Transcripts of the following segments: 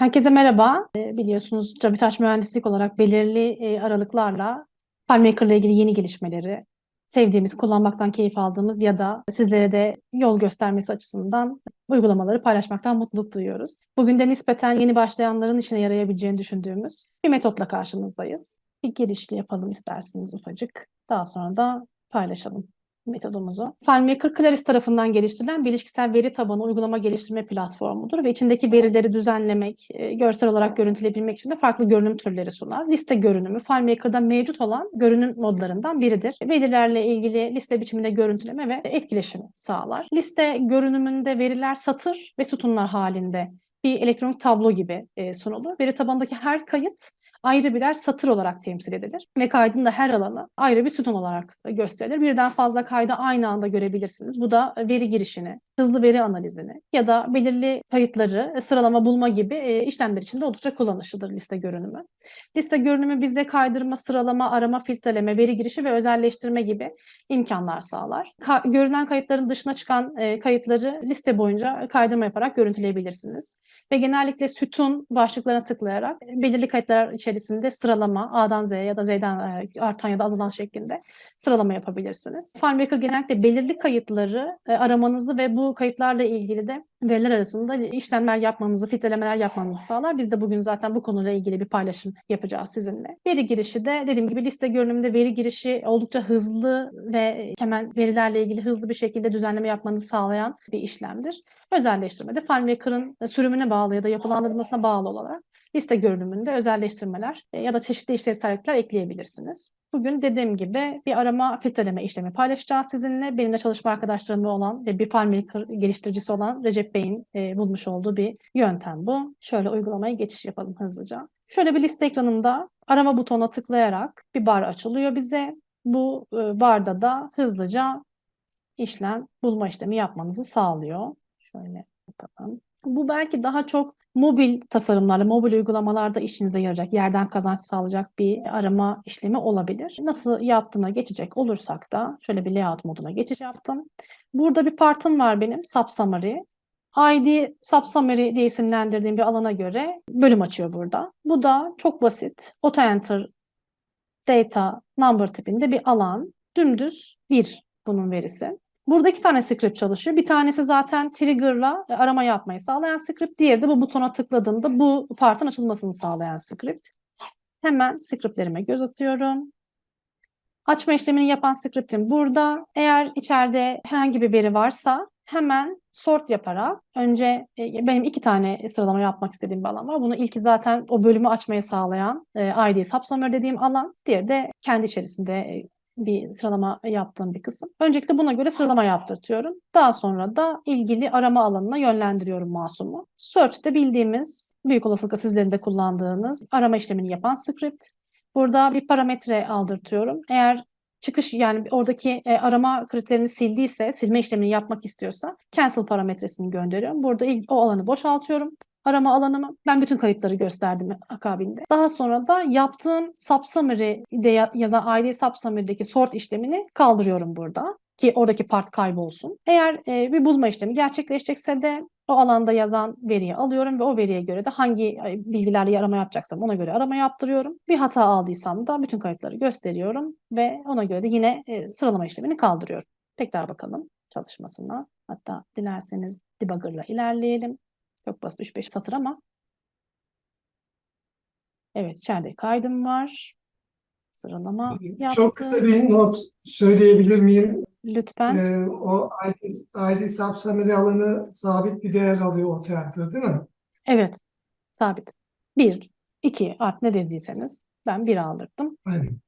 Herkese merhaba. Ee, Biliyorsunuz Cabitaş Mühendislik olarak belirli e, aralıklarla FileMaker ile ilgili yeni gelişmeleri, sevdiğimiz, kullanmaktan keyif aldığımız ya da sizlere de yol göstermesi açısından uygulamaları paylaşmaktan mutluluk duyuyoruz. Bugün de nispeten yeni başlayanların işine yarayabileceğini düşündüğümüz bir metotla karşınızdayız. Bir girişli yapalım isterseniz ufacık. Daha sonra da paylaşalım metodumuzu. FileMaker Claris tarafından geliştirilen bilişsel veri tabanı uygulama geliştirme platformudur ve içindeki verileri düzenlemek, e, görsel olarak görüntüleyebilmek için de farklı görünüm türleri sunar. Liste görünümü FileMaker'da mevcut olan görünüm modlarından biridir. Verilerle ilgili liste biçiminde görüntüleme ve etkileşimi sağlar. Liste görünümünde veriler satır ve sütunlar halinde bir elektronik tablo gibi e, sunulur. Veri tabanındaki her kayıt ayrı birer satır olarak temsil edilir ve kaydın da her alanı ayrı bir sütun olarak gösterilir. Birden fazla kaydı aynı anda görebilirsiniz. Bu da veri girişini, hızlı veri analizini ya da belirli kayıtları sıralama bulma gibi e, işlemler için de oldukça kullanışlıdır liste görünümü. Liste görünümü bize kaydırma, sıralama, arama, filtreleme, veri girişi ve özelleştirme gibi imkanlar sağlar. Ka- görünen kayıtların dışına çıkan e, kayıtları liste boyunca kaydırma yaparak görüntüleyebilirsiniz. Ve genellikle sütun başlıklarına tıklayarak e, belirli kayıtlar içerisinde sıralama A'dan Z'ye ya da Z'den e, artan ya da azalan şeklinde sıralama yapabilirsiniz. FileMaker genellikle belirli kayıtları e, aramanızı ve bu kayıtlarla ilgili de veriler arasında işlemler yapmanızı, filtrelemeler yapmanızı sağlar. Biz de bugün zaten bu konuyla ilgili bir paylaşım yapacağız sizinle. Veri girişi de dediğim gibi liste görünümünde veri girişi oldukça hızlı ve hemen verilerle ilgili hızlı bir şekilde düzenleme yapmanızı sağlayan bir işlemdir. Özelleştirme de FileMaker'ın sürümüne bağlı ya da yapılandırmasına bağlı olarak liste görünümünde özelleştirmeler e, ya da çeşitli işlevsellikler ekleyebilirsiniz. Bugün dediğim gibi bir arama filtreleme işlemi paylaşacağız sizinle. Benimle çalışma arkadaşlarım olan ve bir FileMaker geliştiricisi olan Recep Bey'in e, bulmuş olduğu bir yöntem bu. Şöyle uygulamaya geçiş yapalım hızlıca. Şöyle bir liste ekranında arama butonuna tıklayarak bir bar açılıyor bize. Bu e, barda da hızlıca işlem bulma işlemi yapmanızı sağlıyor. Şöyle yapalım. Bu belki daha çok mobil tasarımlarla, mobil uygulamalarda işinize yarayacak, yerden kazanç sağlayacak bir arama işlemi olabilir. Nasıl yaptığına geçecek olursak da şöyle bir layout moduna geçiş yaptım. Burada bir partım var benim, subsummary. ID subsummary diye isimlendirdiğim bir alana göre bölüm açıyor burada. Bu da çok basit. Auto enter data number tipinde bir alan. Dümdüz bir bunun verisi. Burada iki tane script çalışıyor. Bir tanesi zaten trigger'la arama yapmayı sağlayan script. Diğeri de bu butona tıkladığımda bu partın açılmasını sağlayan script. Hemen scriptlerime göz atıyorum. Açma işlemini yapan scriptim burada. Eğer içeride herhangi bir veri varsa hemen sort yaparak önce e, benim iki tane sıralama yapmak istediğim bir alan var. Bunu ilki zaten o bölümü açmayı sağlayan e, ID subsummary dediğim alan. Diğeri de kendi içerisinde e, bir sıralama yaptığım bir kısım. Öncelikle buna göre sıralama yaptırtıyorum. Daha sonra da ilgili arama alanına yönlendiriyorum masumu. Search'te bildiğimiz, büyük olasılıkla sizlerin de kullandığınız arama işlemini yapan script. Burada bir parametre aldırtıyorum. Eğer çıkış yani oradaki e, arama kriterini sildiyse, silme işlemini yapmak istiyorsa cancel parametresini gönderiyorum. Burada ilk, o alanı boşaltıyorum arama alanımı ben bütün kayıtları gösterdim akabinde. Daha sonra da yaptığım subsummary'de yazan ID subsummary'deki sort işlemini kaldırıyorum burada ki oradaki part kaybolsun. Eğer e, bir bulma işlemi gerçekleşecekse de o alanda yazan veriyi alıyorum ve o veriye göre de hangi bilgilerle arama yapacaksam ona göre arama yaptırıyorum. Bir hata aldıysam da bütün kayıtları gösteriyorum ve ona göre de yine e, sıralama işlemini kaldırıyorum. Tekrar bakalım çalışmasına. Hatta dilerseniz debugger'la ilerleyelim. Çok basit 3-5 satır ama. Evet içeride kaydım var. Sıralama yaptım. Çok kısa bir not söyleyebilir miyim? Lütfen. Ee, o ID, ID subsummary alanı sabit bir değer alıyor o teatro değil mi? Evet. Sabit. 1, 2 art ne dediyseniz ben 1 aldırdım. Aynen.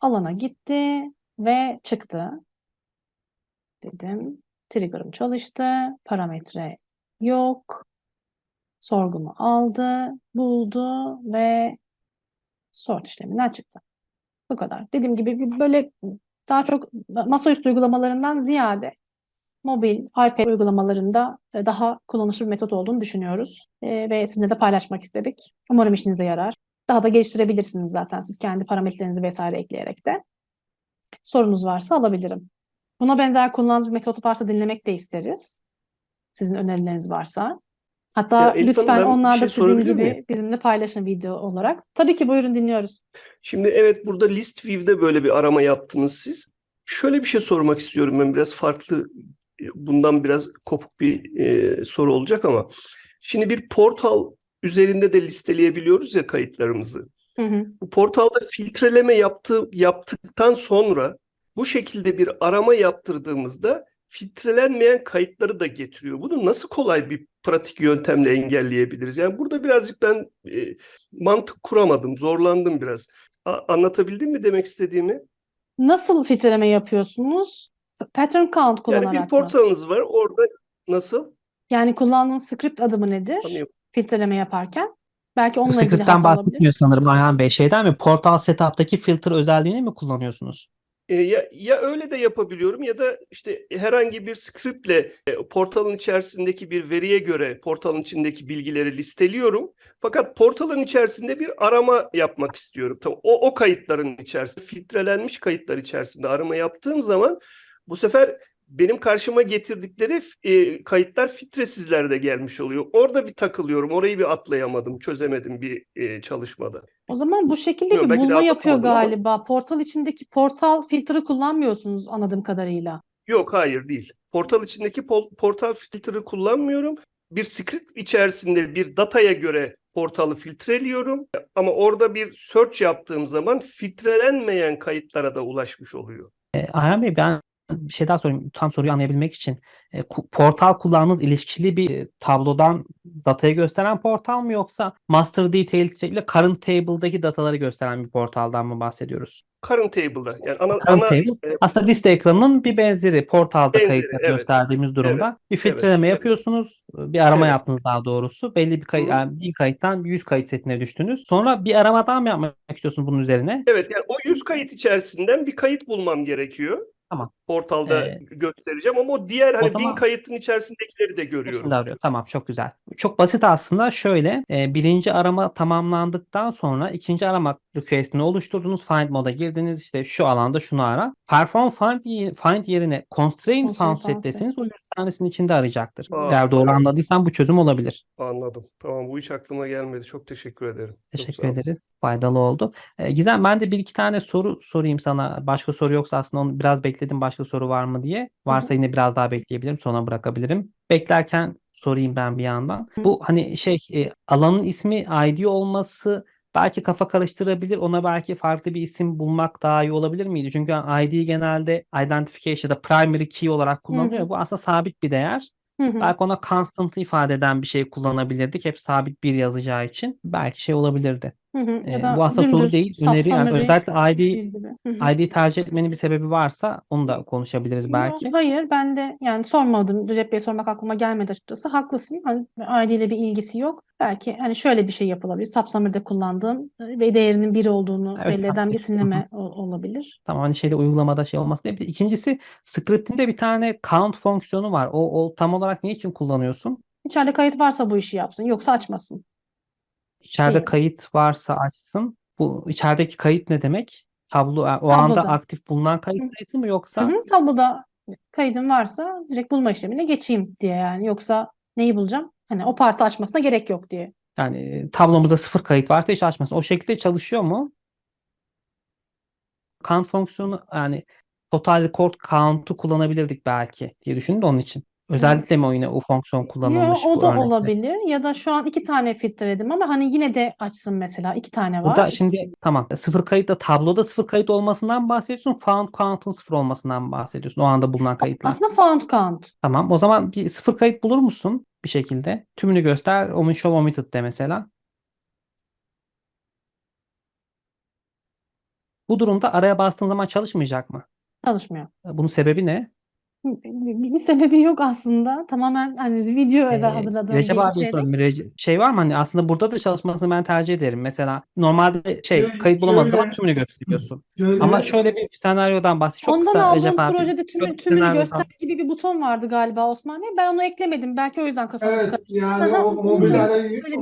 Alana gitti ve çıktı. Dedim. Trigger'ım çalıştı. Parametre yok. Sorgumu aldı, buldu ve sort işleminden çıktı. Bu kadar. Dediğim gibi böyle daha çok masaüstü uygulamalarından ziyade mobil, iPad uygulamalarında e, daha kullanışlı bir metot olduğunu düşünüyoruz. E, ve sizinle de paylaşmak istedik. Umarım işinize yarar. Daha da geliştirebilirsiniz zaten siz kendi parametrelerinizi vesaire ekleyerek de. Sorunuz varsa alabilirim. Buna benzer kullandığınız bir metot varsa dinlemek de isteriz. Sizin önerileriniz varsa. Hatta Ya lütfen onlar da şey sizin gibi miyim? bizimle paylaşın video olarak. Tabii ki buyurun dinliyoruz. Şimdi evet burada list view'de böyle bir arama yaptınız siz. Şöyle bir şey sormak istiyorum ben biraz farklı bundan biraz kopuk bir e, soru olacak ama şimdi bir portal üzerinde de listeleyebiliyoruz ya kayıtlarımızı. Hı hı. Bu portalda filtreleme yaptı, yaptıktan sonra bu şekilde bir arama yaptırdığımızda filtrelenmeyen kayıtları da getiriyor. Bunu nasıl kolay bir pratik yöntemle engelleyebiliriz? Yani burada birazcık ben e, mantık kuramadım, zorlandım biraz. A- anlatabildim mi demek istediğimi? Nasıl filtreleme yapıyorsunuz? Pattern count Yani bir kullanarak mı? portalınız var, orada nasıl? Yani kullandığınız script adımı nedir? Anlıyorum. Filtreleme yaparken. Belki Bu onunla ilgili script'ten hata olabilir. bahsetmiyor sanırım Ayhan Bey. Şeyden mi? Portal setup'taki filter özelliğini mi kullanıyorsunuz? E, ya, ya öyle de yapabiliyorum ya da işte herhangi bir scriptle e, portalın içerisindeki bir veriye göre portalın içindeki bilgileri listeliyorum. Fakat portalın içerisinde bir arama yapmak istiyorum. Tamam, o, o kayıtların içerisinde, filtrelenmiş kayıtlar içerisinde arama yaptığım zaman bu sefer benim karşıma getirdikleri e, kayıtlar filtresizlerde gelmiş oluyor. Orada bir takılıyorum. Orayı bir atlayamadım, çözemedim bir e, çalışmada. O zaman bu şekilde Bilmiyorum, bir bulma yapıyor anlatamadım ama. galiba. Portal içindeki portal filtre kullanmıyorsunuz anladığım kadarıyla. Yok hayır değil. Portal içindeki pol- portal filtre'ı kullanmıyorum. Bir script içerisinde bir dataya göre portalı filtreliyorum. Ama orada bir search yaptığım zaman filtrelenmeyen kayıtlara da ulaşmış oluyor. E, Ayhan Bey ben bir şey daha sorayım. Tam soruyu anlayabilmek için. E, portal kullandığınız ilişkili bir e, tablodan datayı gösteren portal mı yoksa master detail ile current table'daki dataları gösteren bir portaldan mı bahsediyoruz? Current table'da yani ana, Current ana table e, aslında liste ekranının bir benzeri portalda Benzeri, kayıtları evet. gösterdiğimiz durumda bir filtreleme evet. yapıyorsunuz. Bir arama Evet. yaptınız daha doğrusu. Belli bir Hı. yani bir kayıttan 100 kayıt setine düştünüz. Sonra bir arama daha mı yapmak istiyorsunuz bunun üzerine? evet yani o 100 kayıt içerisinden bir kayıt bulmam gerekiyor. Tamam. Portalda Ee, göstereceğim ama o diğer hani zaman- bin kayıtın içerisindekileri de görüyorum. Arıyor. Tamam çok güzel. Çok basit aslında şöyle e, birinci arama tamamlandıktan sonra ikinci arama request'ini oluşturdunuz. Find moda girdiniz işte şu alanda şunu ara. Perform find, find yerine constraint Constraint found found set deseniz o 100 tanesinin içinde arayacaktır. Aa, Eğer doğru anladıysam bu çözüm olabilir. Anladım. Tamam bu hiç aklıma gelmedi. Çok teşekkür ederim. Çok Teşekkür olun. ederiz. Faydalı oldu. E, Gizem ben de bir iki tane soru sorayım sana. Başka soru yoksa aslında onu biraz bekledim başka soru var mı diye. Varsa yine biraz daha bekleyebilirim. Sonra bırakabilirim. Beklerken sorayım ben bir yandan. Hı. Bu hani şey e, alanın ismi ID olması belki kafa karıştırabilir. Ona belki farklı bir isim bulmak daha iyi olabilir miydi? Çünkü ID genelde identification ya da primary key olarak kullanılıyor. Bu aslında sabit bir değer. Hı hı. Belki ona constant ifade eden bir şey kullanabilirdik. Hep sabit bir yazacağı için. Belki şey olabilir. Hı hı. Ya da bu aslında soru değil, öneri. Yani özellikle ID hı. ID tercih etmenin bir sebebi varsa onu da konuşabiliriz belki. hayır ben de yani sormadım. Recep Bey sormak aklıma gelmedi açıkçası. Haklısın. Hani ID ile bir ilgisi yok. Belki hani şöyle bir şey yapılabilir. Subsummary'de kullandığım ve değerinin bir olduğunu Evet, belli eden bir isimleme olabilir. Tamam hani şeyde uygulamada şey olmasın diye. Bir de İkincisi script'inde bir tane count fonksiyonu var. O, o tam olarak ne için kullanıyorsun? İçeride kayıt varsa bu işi yapsın. Yoksa açmasın. İçeride Değil. kayıt varsa açsın. Bu içerideki kayıt ne demek? Tablo yani o anda Tabloda. aktif bulunan kayıt Hı. sayısı mı Hı yoksa hı. Tabloda kaydım varsa direkt bulma işlemine geçeyim diye yani. Yoksa neyi bulacağım? Hani o partı açmasına gerek yok diye. yani e, tablomuzda sıfır kayıt varsa hiç açmasın. O şekilde çalışıyor mu? Count fonksiyonu yani total record count'u kullanabilirdik belki diye düşündüm de onun için. Özellikle mi o yine o fonksiyon Yo, kullanılmış o bu da örnekte? olabilir. Ya da şu an iki tane filtreledim ama hani yine de açsın mesela. iki tane Burada var. şimdi tamam sıfır kayıtta tabloda sıfır kayıt olmasından bahsediyorsun. Found count'un sıfır olmasından bahsediyorsun. O anda bulunan kayıtlar. Aslında found count. Tamam o zaman bir sıfır kayıt bulur musun bir şekilde? Tümünü göster. Omin show omitted de mesela. Bu durumda araya bastığın zaman çalışmayacak mı? Çalışmıyor. Bunun sebebi ne? Bir, bir sebebi yok aslında. Tamamen hani video özel Ee, hazırladığım Recep bir sorayım. Rece- şey var mı hani aslında burada da çalışmasını ben tercih ederim. Mesela normalde şey Şöyle- kayıt bulamadığın zaman tümünü gösteriyorsun. Şöyle, Ama şöyle bir senaryodan bahset. Çok Ondan kısa aldığım Recep abi. projede tümü, tümünü göster gibi bir buton vardı galiba Osman Bey. Ben onu eklemedim. Belki o yüzden kafanız Evet karıştı. yani Aha, o mobil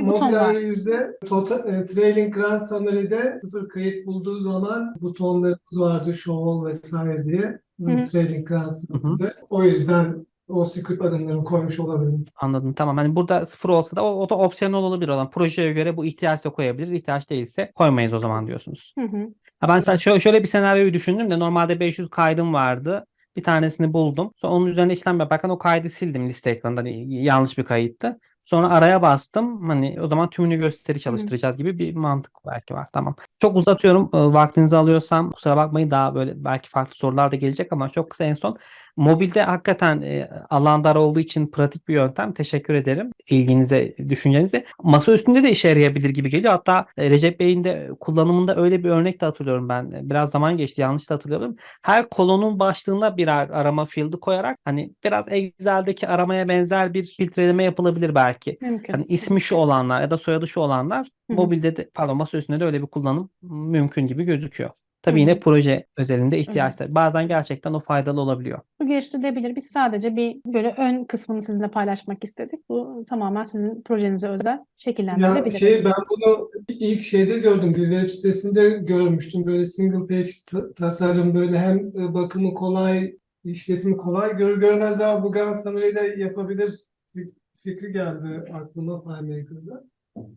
mobil arayüzde total, e, Trailing Grand Summary'de sıfır kayıt bulduğu zaman butonlarımız vardı show all vesaire diye. Trailing Summary'de. O yüzden o script adımlarını koymuş olabilirim. Anladım. Tamam. Hani burada sıfır olsa da o, o da opsiyonel olabilir olan. Projeye göre bu ihtiyaçsa koyabiliriz. İhtiyaç değilse koymayız o zaman diyorsunuz. Hı hı. Ha ben sa- şöyle, şöyle bir senaryoyu düşündüm de normalde 500 kaydım vardı. Bir tanesini buldum. Sonra onun üzerine işlem yaparken o kaydı sildim liste ekranında. Hani yanlış bir kayıttı. Sonra araya bastım. Hani o zaman tümünü gösteri çalıştıracağız gibi bir mantık belki var. Tamam. Çok uzatıyorum. Vaktinizi alıyorsam kusura bakmayın daha böyle belki farklı sorular da gelecek ama çok kısa en son. Mobilde hakikaten e, alan dar olduğu için pratik bir yöntem. Teşekkür ederim ilginize, düşüncenize. Masa üstünde de işe yarayabilir gibi geliyor. Hatta e, Recep Bey'in de kullanımında öyle bir örnek de hatırlıyorum ben. Biraz zaman geçti yanlış da hatırlıyorum. Her kolonun başlığına birer arama field'i koyarak hani biraz Excel'deki aramaya benzer bir filtreleme yapılabilir belki. Mümkün. Hani ismi şu olanlar ya da soyadı şu olanlar Hı hı. mobilde de pardon masa üstünde de öyle bir kullanım mümkün gibi gözüküyor. Tabii Hı yine proje özelinde ihtiyaçlar. Bazen gerçekten o faydalı olabiliyor. Bu geliştirilebilir. Biz sadece bir böyle ön kısmını sizinle paylaşmak istedik. Bu tamamen sizin projenize özel Ya şekillendirilebilir. şey ben bunu ilk şeyde gördüm bir web sitesinde görmüştüm böyle single page ta- tasarım böyle hem e, bakımı kolay işletimi kolay görür görmez daha bu Grand Summary'de yapabilir fik- fikri geldi aklıma FileMaker'da.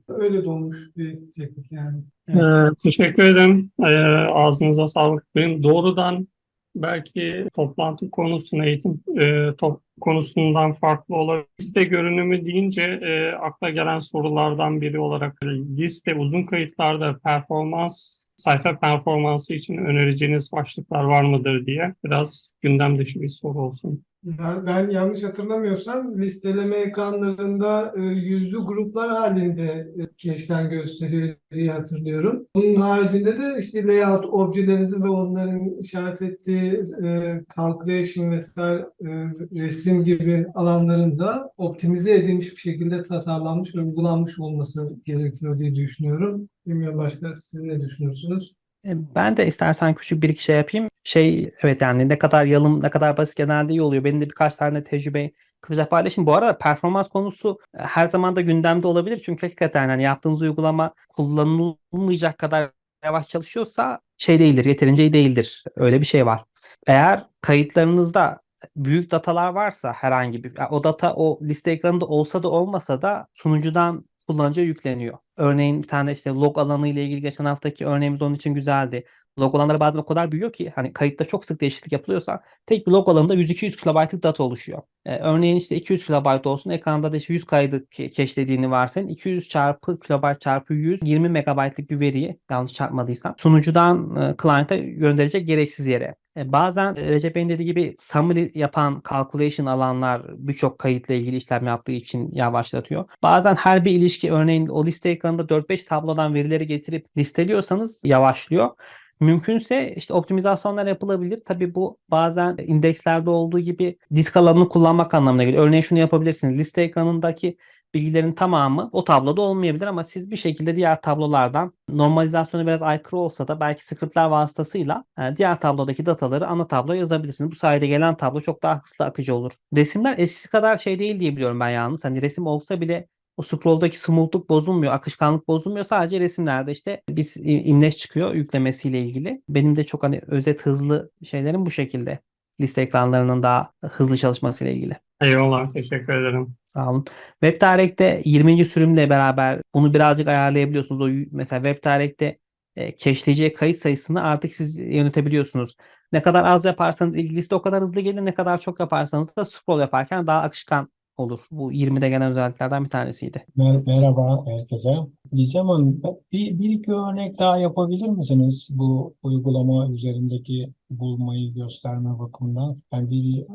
Öyle doğmuş bir teknik yani. Evet. Ee, teşekkür ederim. Ee, ağzınıza sağlık. Benim doğrudan belki toplantı konusuna, eğitim e, top, konusundan farklı olarak liste görünümü deyince e, akla gelen sorulardan biri olarak liste uzun kayıtlarda performans, sayfa performansı için önereceğiniz başlıklar var mıdır diye biraz gündem dışı bir soru olsun. Ben, ben yanlış hatırlamıyorsam listeleme ekranlarında e, yüzlü gruplar halinde e, cache'den gösteriyor diye hatırlıyorum. Bunun haricinde de işte layout objelerinizin ve onların işaret ettiği e, calculation vesaire e, resim gibi alanların da optimize edilmiş bir şekilde tasarlanmış ve uygulanmış olması gerekiyor diye düşünüyorum. Bilmiyorum başka siz ne düşünüyorsunuz? E, Ben de istersen küçük bir iki şey yapayım. Şey evet yani ne kadar yalın ne kadar basit genelde iyi oluyor. Benim de birkaç tane tecrübe kısaca paylaşayım. Bu arada performans konusu e, her zaman da gündemde olabilir. Çünkü hakikaten hani yaptığınız uygulama kullanılmayacak kadar yavaş çalışıyorsa şey değildir, yeterince iyi değildir. Öyle bir şey var. Eğer kayıtlarınızda büyük datalar varsa herhangi bir o data o liste ekranında olsa da olmasa da sunucudan kullanıcıya yükleniyor. Örneğin bir tane işte log alanı ile ilgili geçen haftaki örneğimiz onun için güzeldi. Log alanları bazen o kadar büyüyor ki hani kayıtta çok sık değişiklik yapılıyorsa tek bir log alanında 100-200 kilobaytlık data oluşuyor. Ee, örneğin işte 200 kilobayt olsun ekranda da işte 100 kaydı ke- cache'lediğini varsayın. 200 çarpı kilobayt çarpı 100 20 megabaytlık bir veriyi yanlış çarpmadıysam sunucudan e, client'a gönderecek gereksiz yere. E, Bazen e, Recep Bey'in dediği gibi summary yapan calculation alanlar birçok kayıtla ilgili işlem yaptığı için yavaşlatıyor. Bazen her bir ilişki örneğin o liste ekranında 4-5 tablodan verileri getirip listeliyorsanız yavaşlıyor. Mümkünse işte optimizasyonlar yapılabilir. Tabii bu bazen indekslerde olduğu gibi disk alanını kullanmak anlamına geliyor. Örneğin şunu yapabilirsiniz. Liste ekranındaki bilgilerin tamamı o tabloda olmayabilir ama siz bir şekilde diğer tablolardan normalizasyonu biraz aykırı olsa da belki scriptler vasıtasıyla e, diğer tablodaki dataları ana tabloya yazabilirsiniz. Bu sayede gelen tablo çok daha hızlı akıcı olur. Resimler eskisi kadar şey değil diye biliyorum ben yalnız. Hani resim olsa bile o scroll'daki smooth'luk bozulmuyor, akışkanlık bozulmuyor. Sadece resimlerde işte biz imleç çıkıyor yüklemesiyle ilgili. Benim de çok hani özet hızlı şeylerim bu şekilde. Liste ekranlarının daha hızlı çalışmasıyla ilgili. Eyvallah, teşekkür ederim. Sağ olun. WebDirect'te 20. sürümle beraber bunu birazcık ayarlayabiliyorsunuz. O mesela WebDirect'te e, cache'leyeceği kayıt sayısını artık siz yönetebiliyorsunuz. Ne kadar az yaparsanız ilgilisi de o kadar hızlı gelir. Ne kadar çok yaparsanız da scroll yaparken daha akışkan olur. Bu 20'de gelen özelliklerden bir tanesiydi. Mer- Merhaba herkese. Gizem Hanım, bir, bir iki örnek daha yapabilir misiniz bu uygulama üzerindeki bulmayı gösterme bakımından? Ben bir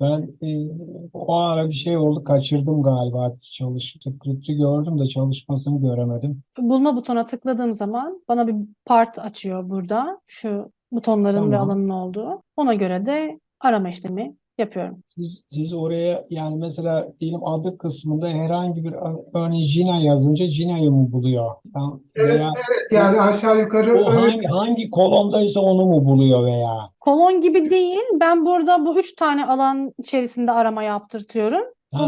ben e, o ara bir şey oldu kaçırdım galiba çalış script'i gördüm de çalışmasını göremedim. Bulma butonuna tıkladığım zaman bana bir part açıyor burada. Şu butonların ve Tamam. alanın olduğu. Ona göre de arama işlemi yapıyorum. Siz, siz oraya yani mesela diyelim adı kısmında herhangi bir örneğin Gina yazınca Gina'yı mı buluyor? Ben- Evet, veya Yani aşağı yukarı o öyle hangi, hangi kolondaysa onu mu buluyor veya? Kolon gibi değil. Ben burada bu üç tane alan içerisinde arama yaptırtıyorum. Ha.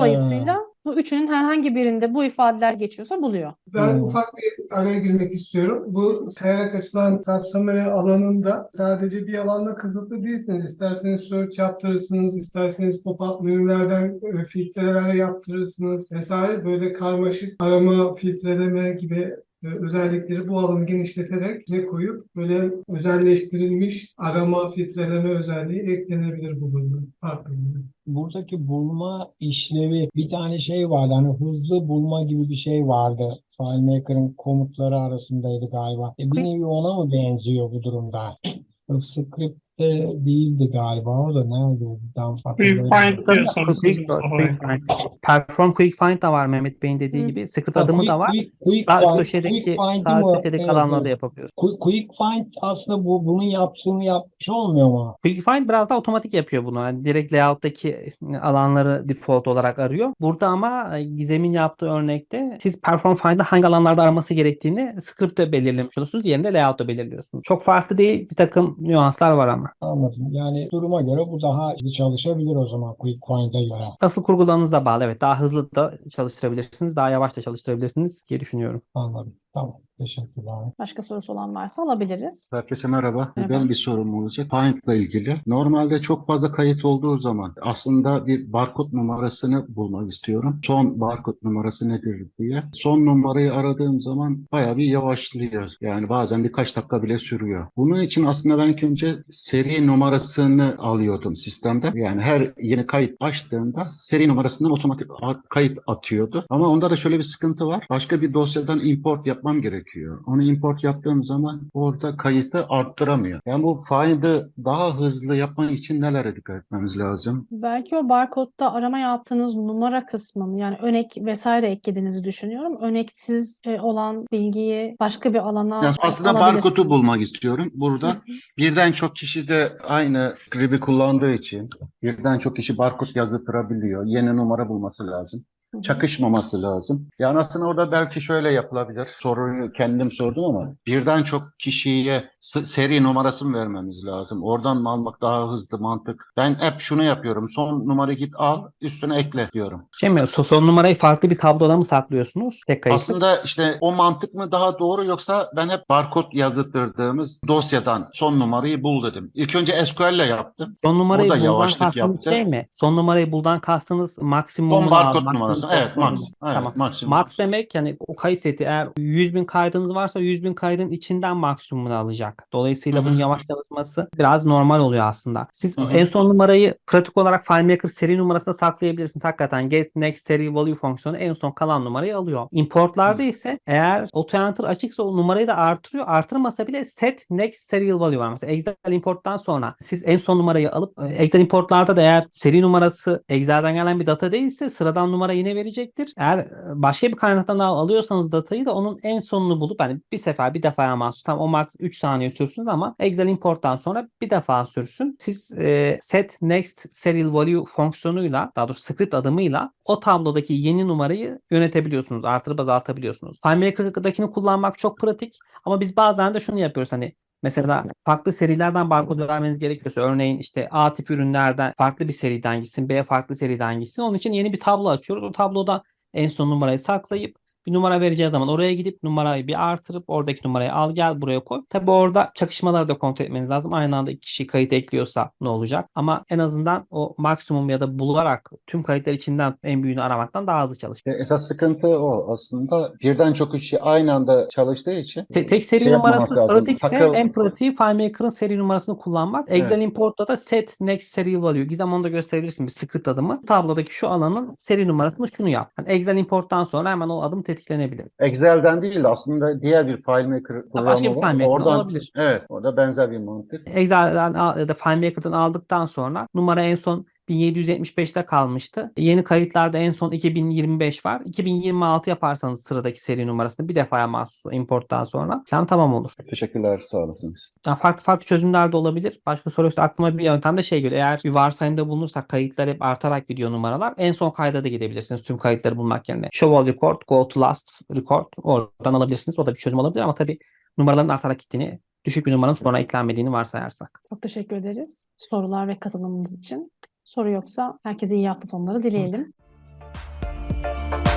Bu üçünün herhangi birinde bu ifadeler geçiyorsa buluyor. Ben Hmm. ufak bir araya girmek istiyorum. Bu sayarak açılan subsummary alanında sadece bir alanla kısıtlı değilsiniz. İsterseniz search yaptırırsınız, isterseniz pop-up menülerden e, filtreler yaptırırsınız vesaire. Böyle karmaşık arama, filtreleme gibi özellikleri bu alanı genişleterek ne koyup böyle özelleştirilmiş arama, filtreleme özelliği eklenebilir bu bölüme. Farklı. Buradaki bulma işlevi bir tane şey vardı. Hani hızlı bulma gibi bir şey vardı. FileMaker'ın komutları arasındaydı galiba. E, bir nevi ona mı benziyor bu durumda? Yok, Script'te değildi galiba. O da nerede? Tam Quick hatırlayamadım. Find Tabii, diyorsanız quick, siz Mustafa quick Bey. find. Perform Quick Find da var Mehmet Bey'in dediği Hı. gibi. Script adımı da var. quick, quick Sağ üst find, köşedeki, quick find'i sağ üst mi? köşedeki Evet, alanlarda evet. yapabiliyorsun. Quick, quick find aslında bu bunun yaptığını yapmış olmuyor mu? Quick Find biraz daha otomatik yapıyor bunu. Yani direkt layout'taki alanları default olarak arıyor. Burada ama e, Gizem'in yaptığı örnekte siz Perform Find'de hangi alanlarda araması gerektiğini script'te belirlemiş oluyorsunuz. Diğerinde layout'ta belirliyorsunuz. Çok farklı değil. Bir takım nüanslar var ama. Anladım. Yani duruma göre bu daha hızlı çalışabilir o zaman quick find'e göre. Nasıl kurgularınıza bağlı. Evet daha hızlı da çalıştırabilirsiniz. Daha yavaş da çalıştırabilirsiniz diye düşünüyorum. Anladım. Tamam. Teşekkürler. Başka sorusu olan varsa alabiliriz. Herkese merhaba. Merhaba. Ben bir sorum olacak. Find'la ilgili. Normalde çok fazla kayıt olduğu zaman aslında bir barkod numarasını bulmak istiyorum. Son barkod numarası nedir diye. Son numarayı aradığım zaman bayağı bir yavaşlıyor. Yani bazen birkaç dakika bile sürüyor. Bunun için aslında ben ilk önce seri numarasını alıyordum sistemde. Yani her yeni kayıt açtığımda seri numarasından otomatik kayıt atıyordu. Ama onda da şöyle bir sıkıntı var. Başka bir dosyadan import yapmam gerekiyor. Onu import yaptığım zaman orada kayıtı arttıramıyor. Yani bu find'i daha hızlı yapmak için nelere dikkat etmemiz lazım? Belki o barkodda arama yaptığınız numara kısmını yani önek vesaire eklediğinizi düşünüyorum. Öneksiz e, olan bilgiyi başka bir alana Yani aslında barkodu bulmak istiyorum. Burada Hı hı. birden çok kişi de aynı script'i kullandığı için birden çok kişi barkod yazıtırabiliyor. Yeni numara bulması lazım. Çakışmaması lazım. Yani aslında orada belki şöyle yapılabilir. Soruyu kendim sordum ama birden çok kişiye seri numarasını vermemiz lazım. Oradan mı almak daha hızlı mantık. Ben hep şunu yapıyorum. Son numarayı git al, üstüne ekle diyorum. Şey mi? so- Son numarayı farklı bir tabloda mı saklıyorsunuz? Tek kayıtlı. Aslında işte o mantık mı daha doğru yoksa ben hep barkod yazıttırdığımız dosyadan son numarayı bul dedim. İlk önce SQL ile yaptım. Son numarayı buldan kastınız yaptı. şey mi? Son numarayı buldan kastınız maksimumunu Son barkod maksimum numarası. Son Evet, max. Evet, Tamam. maksimum. Max demek yani o kayıt seti eğer 100 bin kaydınız varsa 100 bin kaydın içinden maksimumunu alacak. Dolayısıyla bunun yavaş çalışması biraz normal oluyor aslında. Siz en son numarayı pratik olarak FileMaker seri numarasına saklayabilirsiniz. Hakikaten get next seri value fonksiyonu en son kalan numarayı alıyor. Importlarda ise eğer auto-enter açıksa o numarayı da artırıyor. Artırmasa bile set next serial value var. Mesela Excel importtan sonra siz en son numarayı alıp e, Excel importlarda da eğer seri numarası Excel'den gelen bir data değilse sıradan numara yine verecektir. Eğer e, başka bir kaynaktan al- alıyorsanız datayı da onun en sonunu bulup hani bir sefer bir defaya mahsus tam o max 3 saniye sürsün ama Excel importtan sonra bir defa sürsün. Siz e, set next serial value fonksiyonuyla daha doğrusu script adımıyla o tablodaki yeni numarayı yönetebiliyorsunuz. Artırıp azaltabiliyorsunuz. FileMaker'dakini kullanmak çok pratik ama biz bazen de şunu yapıyoruz hani Mesela farklı serilerden barkod vermeniz gerekiyorsa örneğin işte A tip ürünlerden farklı bir seriden gitsin, B farklı seriden gitsin. Onun için yeni bir tablo açıyoruz. O tabloda en son numarayı saklayıp bir numara vereceği zaman oraya gidip numarayı bir artırıp oradaki numarayı al gel buraya koy. Tabi orada çakışmaları da kontrol etmeniz lazım. Aynı anda iki kişi kayıt ekliyorsa ne olacak? Ama en azından o maksimum ya da bularak tüm kayıtlar içinden en büyüğünü aramaktan daha hızlı çalışıyor. E, Esas sıkıntı o aslında. Birden çok kişi aynı anda çalıştığı için Te- tek seri şey numarası pratikse Takıl- en pratiği FileMaker'ın seri numarasını kullanmak. Excel Import'ta da set next serial value. Gizem onu da gösterebilirsin bir script adımı. Tablodaki şu alanın seri numarasını şunu yap. Yani Excel Import'tan sonra hemen o adım tetiklenebilir. Excel'den değil de aslında diğer bir FileMaker programı başka bir. FileMaker Oradan, olabilir. Evet, orada benzer bir mantık. Excel'den ya da FileMaker'dan aldıktan sonra numara en son 1775'te kalmıştı. Yeni kayıtlarda en son 2025 var. 2026 yaparsanız sıradaki seri numarasını bir defaya mahsus importtan sonra işlem tamam olur. Teşekkürler, sağ olasınız. Yani farklı farklı çözümler de olabilir. Başka soru yoksa aklıma bir yöntem de şey geliyor. Eğer bir varsayımda bulunursak kayıtlar hep artarak gidiyor numaralar. En son kayda da gidebilirsiniz tüm kayıtları bulmak yerine. Show all record, go to last record oradan alabilirsiniz. O da bir çözüm olabilir ama tabii numaraların artarak gittiğini, düşük bir numaranın sonra eklenmediğini varsayarsak. Çok teşekkür ederiz sorular ve katılımınız için. Soru yoksa herkese iyi hafta sonları dileyelim. Hı.